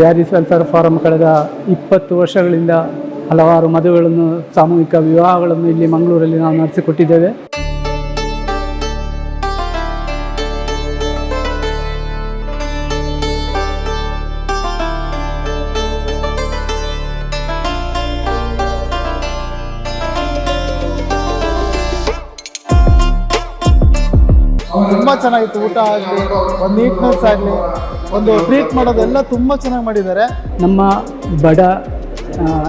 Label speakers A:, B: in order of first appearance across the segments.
A: Bearys welfare form ಕಳೆದ ಇಪ್ಪತ್ತು ವರ್ಷಗಳಿಂದ ಹಲವಾರು ಮದುವೆಗಳನ್ನು, ಸಾಮೂಹಿಕ ವಿವಾಹಗಳನ್ನು ಇಲ್ಲಿ ಮಂಗಳೂರಲ್ಲಿ ನಾವು ನಡೆಸಿಕೊಟ್ಟಿದ್ದೇವೆ.
B: ತುಂಬಾ ಚೆನ್ನಾಗಿತ್ತು ಊಟ ಆಗಲಿ, ಒಂದು ನೀಟ್ನೆಸ್ ಆಗಲಿ. ಒಂದು ಟ್ರೀಟ್ ಮಾಡೋದೆಲ್ಲ ತುಂಬಾ ಚೆನ್ನಾಗಿ ಮಾಡಿದ್ದಾರೆ.
A: ನಮ್ಮ ಬಡ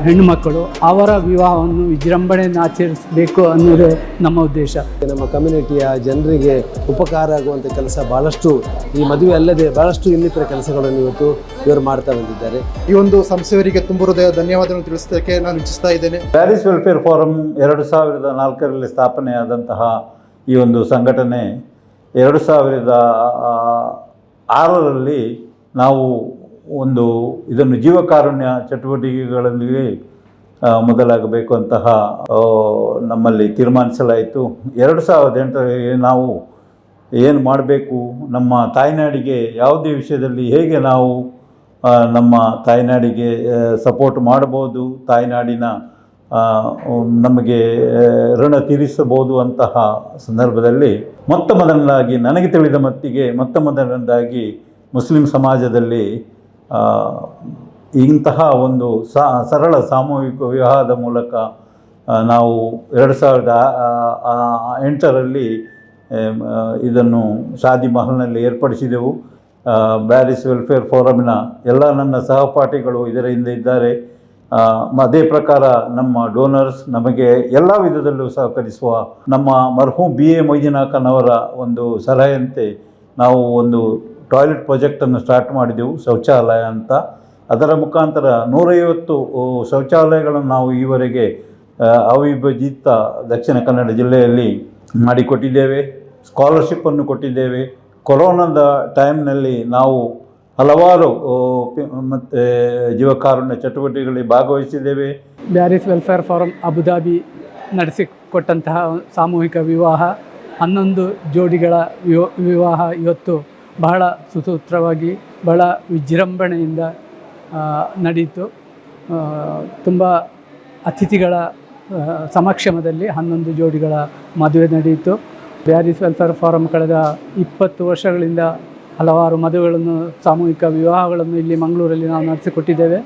A: ಹೆಣ್ಣು ಮಕ್ಕಳು ಅವರ ವಿವಾಹವನ್ನು ವಿಜೃಂಭಣೆಯನ್ನು ಆಚರಿಸಬೇಕು ಅನ್ನೋದು ನಮ್ಮ ಉದ್ದೇಶ.
C: ನಮ್ಮ ಕಮ್ಯುನಿಟಿಯ ಜನರಿಗೆ ಉಪಕಾರ ಆಗುವಂಥ ಕೆಲಸ ಭಾಳಷ್ಟು ಈ ಮದುವೆ ಅಲ್ಲದೆ ಭಾಳಷ್ಟು ಇನ್ನಿತರ ಕೆಲಸಗಳನ್ನು ಇವತ್ತು ಇವರು ಮಾಡ್ತಾ ಬಂದಿದ್ದಾರೆ.
B: ಈ ಒಂದು ಸಂಸ್ಥೆಯವರಿಗೆ ತುಂಬ ಹೃದಯ ಧನ್ಯವಾದಗಳನ್ನು ತಿಳಿಸೋದಕ್ಕೆ ನಾನು ಇಚ್ಛಿಸ್ತಾ ಇದ್ದೇನೆ.
D: ಪ್ಯಾರಿಸ್ ವೆಲ್ಫೇರ್ ಫೋರಂ ಎರಡು ಸಾವಿರದ ನಾಲ್ಕರಲ್ಲಿ ಸ್ಥಾಪನೆಯಾದಂತಹ ಈ ಒಂದು ಸಂಘಟನೆ ಎರಡು ಸಾವಿರದ ಆ, ಆರರಲ್ಲಿ ನಾವು ಒಂದು ಇದನ್ನು ಜೀವಕಾರುಣ್ಯ ಚಟುವಟಿಕೆಗಳಲ್ಲಿ ಮೊದಲಾಗಬೇಕು ಅಂತಹ ನಮ್ಮಲ್ಲಿ ತೀರ್ಮಾನಿಸಲಾಯಿತು. ಎರಡು ಸಾವಿರದ ಎಂಟರಲ್ಲಿ ನಾವು ಏನು ಮಾಡಬೇಕು, ನಮ್ಮ ತಾಯ್ನಾಡಿಗೆ ಯಾವುದೇ ವಿಷಯದಲ್ಲಿ ಹೇಗೆ ನಾವು ನಮ್ಮ ತಾಯ್ನಾಡಿಗೆ ಸಪೋರ್ಟ್ ಮಾಡ್ಬೋದು ತಾಯ್ನಾಡಿನ ನಮಗೆ ಋಣ ತೀರಿಸಬಹುದು ಅಂತಹ ಸಂದರ್ಭದಲ್ಲಿ ಮೊತ್ತ ಮೊದಲನೇದಾಗಿ ನನಗೆ ತಿಳಿದ ಮಟ್ಟಿಗೆ ಮೊತ್ತ ಮೊದಲನೇದಾಗಿ ಮುಸ್ಲಿಂ ಸಮಾಜದಲ್ಲಿ ಇಂತಹ ಒಂದು ಸರಳ ಸಾಮೂಹಿಕ ವಿವಾಹದ ಮೂಲಕ ನಾವು ಎರಡು ಸಾವಿರದ ಎಂಟರಲ್ಲಿ ಇದನ್ನು ಶಾದಿ ಮಹಲ್ನಲ್ಲಿ ಏರ್ಪಡಿಸಿದೆವು. ಬ್ಯಾರಿಸ್ ವೆಲ್ಫೇರ್ ಫೋರಮಿನ ಎಲ್ಲ ನನ್ನ ಸಹಪಾಠಿಗಳು ಇದರ ಹಿಂದೆ ಇದ್ದಾರೆ. ಅದೇ ಪ್ರಕಾರ ನಮ್ಮ ಡೋನರ್ಸ್ ನಮಗೆ ಎಲ್ಲ ವಿಧದಲ್ಲೂ ಸಹಕರಿಸುವ ನಮ್ಮ ಮರ್ಹು ಬಿ ಎ ಮೊಯ್ದಿನಾಕನವರ ಒಂದು ಸಲಹೆಯಂತೆ ನಾವು ಒಂದು ಟಾಯ್ಲೆಟ್ ಪ್ರಾಜೆಕ್ಟನ್ನು ಸ್ಟಾರ್ಟ್ ಮಾಡಿದೆವು, ಶೌಚಾಲಯ ಅಂತ. ಅದರ ಮುಖಾಂತರ ನೂರೈವತ್ತು ಶೌಚಾಲಯಗಳನ್ನು ನಾವು ಈವರೆಗೆ ಅವಿಭಜಿತ ದಕ್ಷಿಣ ಕನ್ನಡ ಜಿಲ್ಲೆಯಲ್ಲಿ ಮಾಡಿಕೊಟ್ಟಿದ್ದೇವೆ. ಸ್ಕಾಲರ್ಶಿಪ್ಪನ್ನು ಕೊಟ್ಟಿದ್ದೇವೆ. ಕೊರೋನಾದ ಟೈಮ್ನಲ್ಲಿ ನಾವು ಹಲವಾರು ಮತ್ತೆ, ಜೀವಕಾರುಣ್ಯ ಚಟುವಟಿಕೆಗಳಲ್ಲಿ ಭಾಗವಹಿಸಿದ್ದೇವೆ.
A: Bearys welfare forum Abu Dhabi ನಡೆಸಿಕೊಟ್ಟಂತಹ ಸಾಮೂಹಿಕ ವಿವಾಹ, ಹನ್ನೊಂದು ಜೋಡಿಗಳ ವಿವ- ವಿವಾಹ ಇವತ್ತು ಬಹಳ ಸುಸೂತ್ರವಾಗಿ, ಬಹಳ ವಿಜೃಂಭಣೆಯಿಂದ ನಡೆಯಿತು. ತುಂಬ ಅತಿಥಿಗಳ ಸಮಕ್ಷಮದಲ್ಲಿ ಹನ್ನೊಂದು ಜೋಡಿಗಳ ಮದುವೆ ನಡೆಯಿತು. ಬ್ಯಾರಿಸ್ ವೆಲ್ಫೇರ್ ಫಾರಂ ಕಳೆದ ಇಪ್ಪತ್ತು ವರ್ಷಗಳಿಂದ ಹಲವಾರು ಮದುವೆಗಳನ್ನು, ಸಾಮೂಹಿಕ ವಿವಾಹಗಳನ್ನು ಇಲ್ಲಿ ಮಂಗಳೂರಲ್ಲಿ ನಾವು ನಡೆಸಿಕೊಟ್ಟಿದ್ದೇವೆ.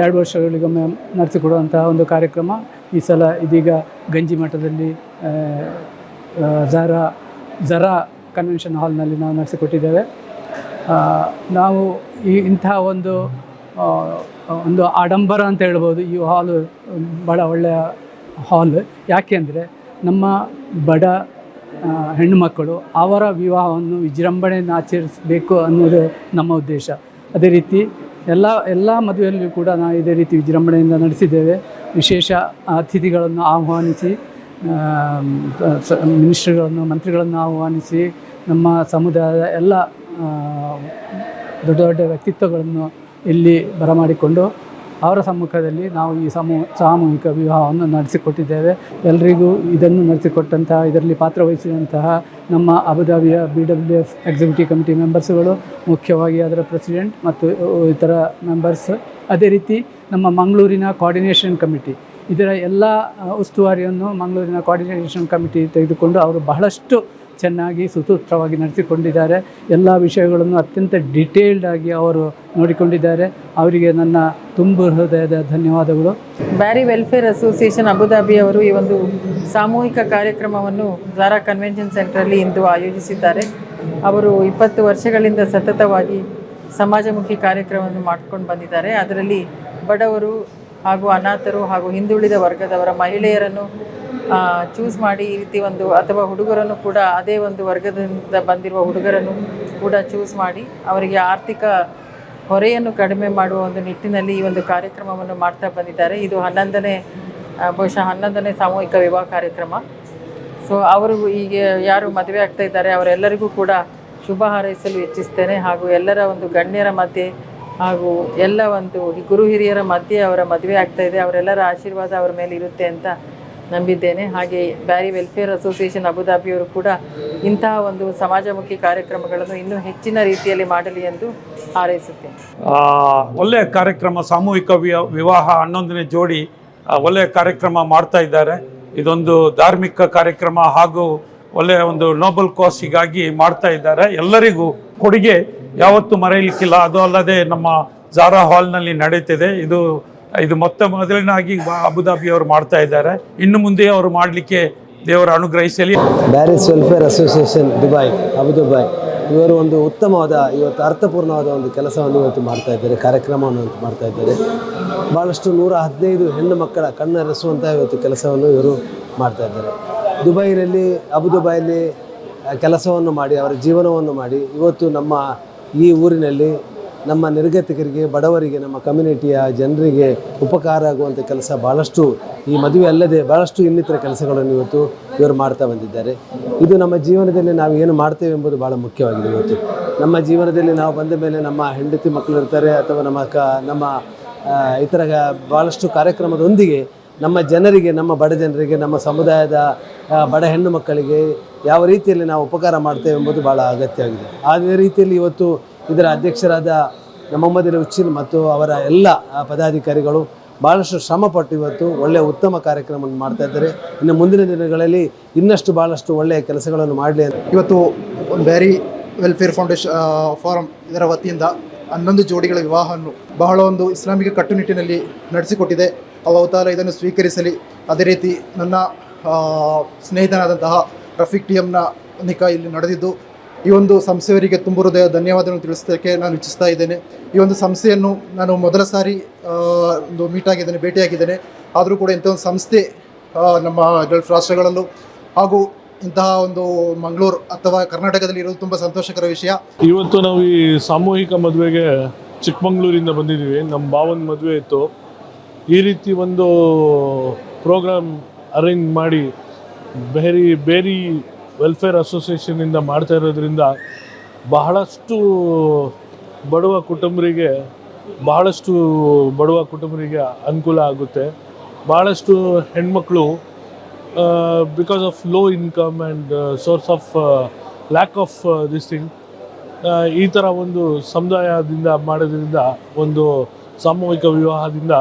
A: ಎರಡು ವರ್ಷಗಳಿಗೊಮ್ಮೆ ನಡೆಸಿಕೊಡುವಂತಹ ಒಂದು ಕಾರ್ಯಕ್ರಮ. ಈ ಸಲ ಇದೀಗ ಗಂಜಿ ಮಠದಲ್ಲಿ ಝರಾ ಝರಾ ಕನ್ವೆನ್ಷನ್ ಹಾಲ್ನಲ್ಲಿ ನಾವು ನಡೆಸಿಕೊಟ್ಟಿದ್ದೇವೆ. ನಾವು ಈ ಇಂತಹ ಒಂದು ಒಂದು ಆಡಂಬರ ಅಂತ ಹೇಳ್ಬೋದು, ಈ ಹಾಲು ಭಾಳ ಒಳ್ಳೆಯ ಹಾಲ್ ಯಾಕೆಂದರೆ ನಮ್ಮ ಬಡ ಹೆಣ್ಣುಮಕ್ಕಳು ಅವರ ವಿವಾಹವನ್ನು ವಿಜೃಂಭಣೆಯನ್ನು ಆಚರಿಸಬೇಕು ಅನ್ನೋದು ನಮ್ಮ ಉದ್ದೇಶ. ಅದೇ ರೀತಿ ಎಲ್ಲ ಎಲ್ಲ ಮದುವೆಯಲ್ಲಿಯೂ ಕೂಡ ನಾವು ಇದೇ ರೀತಿ ವಿಜೃಂಭಣೆಯಿಂದ ನಡೆಸಿದ್ದೇವೆ. ವಿಶೇಷ ಅತಿಥಿಗಳನ್ನು ಆಹ್ವಾನಿಸಿ ಮಿನಿಸ್ಟ್ರಿಗಳನ್ನು, ಮಂತ್ರಿಗಳನ್ನು ಆಹ್ವಾನಿಸಿ, ನಮ್ಮ ಸಮುದಾಯದ ಎಲ್ಲ ದೊಡ್ಡ ದೊಡ್ಡ ವ್ಯಕ್ತಿತ್ವಗಳನ್ನು ಇಲ್ಲಿ ಬರಮಾಡಿಕೊಂಡು ಅವರ ಸಮ್ಮುಖದಲ್ಲಿ ನಾವು ಈ ಸಮೂಹ ಸಾಮೂಹಿಕ ವಿವಾಹವನ್ನು ನಡೆಸಿಕೊಟ್ಟಿದ್ದೇವೆ. ಎಲ್ಲರಿಗೂ ಇದನ್ನು ನಡೆಸಿಕೊಟ್ಟಂತಹ, ಇದರಲ್ಲಿ ಪಾತ್ರವಹಿಸಿದಂತಹ ನಮ್ಮ ಅಬುದಾಬಿಯ B W F executive committee ಮೆಂಬರ್ಸ್ಗಳು ಮುಖ್ಯವಾಗಿ ಅದರ ಪ್ರೆಸಿಡೆಂಟ್ ಮತ್ತು ಇತರ ಮೆಂಬರ್ಸ್ ಅದೇ ರೀತಿ ನಮ್ಮ ಮಂಗಳೂರಿನ ಕೋಆರ್ಡಿನೇಷನ್ ಕಮಿಟಿ ಇದರ ಎಲ್ಲ ಉಸ್ತುವಾರಿಯನ್ನು ಮಂಗಳೂರಿನ ಕೋಆರ್ಡಿನೇಷನ್ ಕಮಿಟಿ ತೆಗೆದುಕೊಂಡು ಅವರು ಬಹಳಷ್ಟು ಚೆನ್ನಾಗಿ ಸುಸೂತ್ರವಾಗಿ ನಡೆಸಿಕೊಂಡಿದ್ದಾರೆ. ಎಲ್ಲ ವಿಷಯಗಳನ್ನು ಅತ್ಯಂತ ಡಿಟೇಲ್ಡ್ ಆಗಿ ಅವರು ನೋಡಿಕೊಂಡಿದ್ದಾರೆ. ಅವರಿಗೆ ನನ್ನ ತುಂಬ ಹೃದಯದ ಧನ್ಯವಾದಗಳು.
E: ಬ್ಯಾರಿ ವೆಲ್ಫೇರ್ ಅಸೋಸಿಯೇಷನ್ ಅಬುದಾಬಿ ಅವರು ಈ ಒಂದು ಸಾಮೂಹಿಕ ಕಾರ್ಯಕ್ರಮವನ್ನು ಜಾರಾ ಕನ್ವೆನ್ಷನ್ ಸೆಂಟ್ರಲ್ಲಿ ಇಂದು ಆಯೋಜಿಸಿದ್ದಾರೆ. ಅವರು ಇಪ್ಪತ್ತು ವರ್ಷಗಳಿಂದ ಸತತವಾಗಿ ಸಮಾಜಮುಖಿ ಕಾರ್ಯಕ್ರಮವನ್ನು ಮಾಡ್ಕೊಂಡು ಬಂದಿದ್ದಾರೆ. ಅದರಲ್ಲಿ ಬಡವರು ಹಾಗೂ ಅನಾಥರು ಹಾಗೂ ಹಿಂದುಳಿದ ವರ್ಗದವರ ಮಹಿಳೆಯರನ್ನು ಚೂಸ್ ಮಾಡಿ ಈ ರೀತಿ ಒಂದು ಅಥವಾ ಹುಡುಗರನ್ನು ಕೂಡ ಅದೇ ಒಂದು ವರ್ಗದಿಂದ ಬಂದಿರುವ ಹುಡುಗರನ್ನು ಕೂಡ ಚೂಸ್ ಮಾಡಿ ಅವರಿಗೆ ಆರ್ಥಿಕ ಹೊರೆಯನ್ನು ಕಡಿಮೆ ಮಾಡುವ ಒಂದು ನಿಟ್ಟಿನಲ್ಲಿ ಈ ಒಂದು ಕಾರ್ಯಕ್ರಮವನ್ನು ಮಾಡ್ತಾ ಬಂದಿದ್ದಾರೆ. ಇದು ಹನ್ನೊಂದನೇ ಬಹುಶಃ ಹನ್ನೊಂದನೇ ಸಾಮೂಹಿಕ ವಿವಾಹ ಕಾರ್ಯಕ್ರಮ. ಸೊ ಅವರು ಈಗ ಯಾರು ಮದುವೆ ಆಗ್ತಾ ಇದ್ದಾರೆ, ಅವರೆಲ್ಲರಿಗೂ ಕೂಡ ಶುಭ ಹಾರೈಸಲು ಇಚ್ಛಿಸ್ತೇನೆ. ಹಾಗೂ ಎಲ್ಲರ ಒಂದು ಗಣ್ಯರ ಮಧ್ಯೆ ಹಾಗೂ ಎಲ್ಲ ಒಂದು ಗುರು ಹಿರಿಯರ ಮಧ್ಯೆ ಅವರ ಮದುವೆ ಆಗ್ತಾ ಇದೆ. ಅವರೆಲ್ಲರ ಆಶೀರ್ವಾದ ಅವರ ಮೇಲೆ ಇರುತ್ತೆ ಅಂತ ನಂಬಿದ್ದೇನೆ. ಹಾಗೆ ಬ್ಯಾರಿ ವೆಲ್ಫೇರ್ ಅಸೋಸಿಯೇಷನ್ ಅಬುದಾಬಿಯವರು ಕೂಡ ಇಂತಹ ಒಂದು ಸಮಾಜಮುಖಿ ಕಾರ್ಯಕ್ರಮಗಳನ್ನು ಇನ್ನೂ ಹೆಚ್ಚಿನ ರೀತಿಯಲ್ಲಿ ಮಾಡಲಿ ಎಂದು ಹಾರೈಸುತ್ತೇನೆ.
F: ಒಳ್ಳೆಯ ಕಾರ್ಯಕ್ರಮ, ಸಾಮೂಹಿಕ ವಿವ- ವಿವಾಹ ಹನ್ನೊಂದನೇ ಜೋಡಿ ಒಳ್ಳೆಯ ಕಾರ್ಯಕ್ರಮ ಮಾಡ್ತಾ ಇದ್ದಾರೆ. ಇದೊಂದು ಧಾರ್ಮಿಕ ಕಾರ್ಯಕ್ರಮ ಹಾಗೂ ಒಳ್ಳೆಯ ಒಂದು ನೋಬಲ್ ಕಾಸಿಗಾಗಿ ಮಾಡ್ತಾ ಇದ್ದಾರೆ. ಎಲ್ಲರಿಗೂ ಕೊಡುಗೆ, ಯಾವತ್ತೂ ಮರೆಯಲಿಕ್ಕಿಲ್ಲ. ಅದು ಅಲ್ಲದೆ ನಮ್ಮ ಜಾರಾ ಹಾಲ್ನಲ್ಲಿ ನಡೀತಿದೆ ಇದು ಇದು ಮೊತ್ತ ಮೊದಲಿನಾಗಿ ಅಬುದಾಬಿ ಅವರು ಮಾಡ್ತಾ ಇದ್ದಾರೆ. ಇನ್ನು ಮುಂದೆ ಅವರು ಮಾಡಲಿಕ್ಕೆ ದೇವರ ಅನುಗ್ರಹಿಸಲಿ.
C: Bearys welfare association Dubai Abu Dhabi ಇವರು ಒಂದು ಉತ್ತಮವಾದ, ಇವತ್ತು ಅರ್ಥಪೂರ್ಣವಾದ ಒಂದು ಕೆಲಸವನ್ನು ಇವತ್ತು ಮಾಡ್ತಾ ಇದ್ದಾರೆ, ಕಾರ್ಯಕ್ರಮವನ್ನು ಇವತ್ತು ಮಾಡ್ತಾ ಇದ್ದಾರೆ. ಭಾಳಷ್ಟು ನೂರ ಹದಿನೈದು ಹೆಣ್ಣು ಮಕ್ಕಳ ಕಣ್ಣರೆಸುವಂಥ ಇವತ್ತು ಕೆಲಸವನ್ನು ಇವರು ಮಾಡ್ತಾ ಇದ್ದಾರೆ. ದುಬೈನಲ್ಲಿ ಅಬುದುಬೈಯಲ್ಲಿ ಕೆಲಸವನ್ನು ಮಾಡಿ, ಅವರ ಜೀವನವನ್ನು ಮಾಡಿ, ಇವತ್ತು ನಮ್ಮ ಈ ಊರಿನಲ್ಲಿ ನಮ್ಮ ನಿರ್ಗತಿಕರಿಗೆ, ಬಡವರಿಗೆ, ನಮ್ಮ ಕಮ್ಯುನಿಟಿಯ ಜನರಿಗೆ ಉಪಕಾರ ಆಗುವಂಥ ಕೆಲಸ ಭಾಳಷ್ಟು ಈ ಮದುವೆ ಅಲ್ಲದೆ ಭಾಳಷ್ಟು ಇನ್ನಿತರ ಕೆಲಸಗಳನ್ನು ಇವತ್ತು ಇವರು ಮಾಡ್ತಾ ಬಂದಿದ್ದಾರೆ. ಇದು ನಮ್ಮ ಜೀವನದಲ್ಲಿ ನಾವು ಏನು ಮಾಡ್ತೇವೆ ಎಂಬುದು ಭಾಳ ಮುಖ್ಯವಾಗಿದೆ ಇವತ್ತು. ನಮ್ಮ ಜೀವನದಲ್ಲಿ ನಾವು ಬಂದ ಮೇಲೆ ನಮ್ಮ ಹೆಂಡತಿ ಮಕ್ಕಳು ಇರ್ತಾರೆ ಅಥವಾ ನಮ್ಮ ಕ, ನಮ್ಮ ಇತರ ಭಾಳಷ್ಟು ಕಾರ್ಯಕ್ರಮದೊಂದಿಗೆ ನಮ್ಮ ಜನರಿಗೆ, ನಮ್ಮ ಬಡ ಜನರಿಗೆ, ನಮ್ಮ ಸಮುದಾಯದ ಬಡ ಹೆಣ್ಣು ಮಕ್ಕಳಿಗೆ ಯಾವ ರೀತಿಯಲ್ಲಿ ನಾವು ಉಪಕಾರ ಮಾಡ್ತೇವೆ ಎಂಬುದು ಭಾಳ ಅಗತ್ಯವಾಗಿದೆ. ಅದೇ ರೀತಿಯಲ್ಲಿ ಇವತ್ತು ಇದರ ಅಧ್ಯಕ್ಷರಾದ ಮೊಹಮ್ಮದ್ ಉಚ್ಚಿಲ್ ಮತ್ತು ಅವರ ಎಲ್ಲ ಪದಾಧಿಕಾರಿಗಳು ಭಾಳಷ್ಟು ಶ್ರಮಪಟ್ಟು ಇವತ್ತು ಒಳ್ಳೆಯ ಉತ್ತಮ ಕಾರ್ಯಕ್ರಮವನ್ನು ಮಾಡ್ತಾ ಇದ್ದಾರೆ. ಇನ್ನು ಮುಂದಿನ ದಿನಗಳಲ್ಲಿ ಇನ್ನಷ್ಟು ಭಾಳಷ್ಟು ಒಳ್ಳೆಯ ಕೆಲಸಗಳನ್ನು ಮಾಡಲಿ
B: ಇವತ್ತು ಒಂದು ಬ್ಯಾರಿ ವೆಲ್ಫೇರ್ ಫೌಂಡೇಶನ್ ಫಾರಂ ಇದರ ವತಿಯಿಂದ ಹನ್ನೊಂದು ಜೋಡಿಗಳ ವಿವಾಹವನ್ನು ಬಹಳ ಒಂದು ಇಸ್ಲಾಮಿಕ ಕಟ್ಟುನಿಟ್ಟಿನಲ್ಲಿ ನಡೆಸಿಕೊಟ್ಟಿದೆ. ಅವತಾರ ಇದನ್ನು ಸ್ವೀಕರಿಸಲಿ. ಅದೇ ರೀತಿ ನನ್ನ ಸ್ನೇಹಿತನಾದಂತಹ ರಫೀಕ್ ಟಿ ಎಮ್ನ ನಿಕಾ ಇಲ್ಲಿ ನಡೆದಿದ್ದು. ಈ ಒಂದು ಸಂಸ್ಥೆಯವರಿಗೆ ತುಂಬ ಹೃದಯ ಧನ್ಯವಾದಗಳನ್ನು ತಿಳಿಸೋದಕ್ಕೆ ನಾನು ಇಚ್ಛಿಸ್ತಾ ಇದ್ದೇನೆ. ಈ ಒಂದು ಸಂಸ್ಥೆಯನ್ನು ನಾನು ಮೊದಲ ಸಾರಿ ಒಂದು ಮೀಟ್ ಆಗಿದ್ದೇನೆ, ಭೇಟಿಯಾಗಿದ್ದೇನೆ. ಆದರೂ ಕೂಡ ಇಂಥ ಒಂದು ಸಂಸ್ಥೆ ನಮ್ಮ ಗಲ್ಫ್ ರಾಷ್ಟ್ರಗಳಲ್ಲೂ ಹಾಗೂ ಇಂತಹ ಒಂದು ಮಂಗಳೂರು ಅಥವಾ ಕರ್ನಾಟಕದಲ್ಲಿ ಇರೋದು ತುಂಬ ಸಂತೋಷಕರ ವಿಷಯ.
G: ಇವತ್ತು ನಾವು ಈ ಸಾಮೂಹಿಕ ಮದುವೆಗೆ ಚಿಕ್ಕಮಂಗ್ಳೂರಿಂದ ಬಂದಿದ್ದೀವಿ. ನಮ್ಮ ಭಾವನ ಮದುವೆ ಇತ್ತು. ಈ ರೀತಿ ಒಂದು ಪ್ರೋಗ್ರಾಮ್ ಅರೇಂಜ್ ಮಾಡಿ ಬೇರೆ, ಬೇರಿ ವೆಲ್ಫೇರ್ ಅಸೋಸಿಯೇಷನಿಂದ ಮಾಡ್ತಾ ಇರೋದ್ರಿಂದ ಬಹಳಷ್ಟು ಬಡವ ಕುಟುಂಬರಿಗೆ, ಬಹಳಷ್ಟು ಬಡವ ಕುಟುಂಬರಿಗೆ ಅನುಕೂಲ ಆಗುತ್ತೆ. ಭಾಳಷ್ಟು ಹೆಣ್ಮಕ್ಳು because of low income and source of lack of this thing ಈ ಥರ ಒಂದು ಸಮುದಾಯದಿಂದ ಮಾಡೋದ್ರಿಂದ, ಒಂದು ಸಾಮೂಹಿಕ ವಿವಾಹದಿಂದ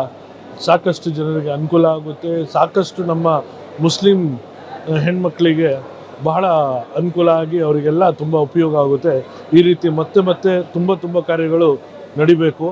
G: ಸಾಕಷ್ಟು ಜನರಿಗೆ ಅನುಕೂಲ ಆಗುತ್ತೆ. ಸಾಕಷ್ಟು ನಮ್ಮ ಮುಸ್ಲಿಂ ಹೆಣ್ಮಕ್ಳಿಗೆ ಬಹಳ ಅನುಕೂಲ ಆಗಿ ಅವರಿಗೆಲ್ಲ ತುಂಬ ಉಪಯೋಗ ಆಗುತ್ತೆ. ಈ ರೀತಿ ಮತ್ತೆ ಮತ್ತೆ ತುಂಬ ತುಂಬ ಕಾರ್ಯಗಳು ನಡಿಬೇಕು.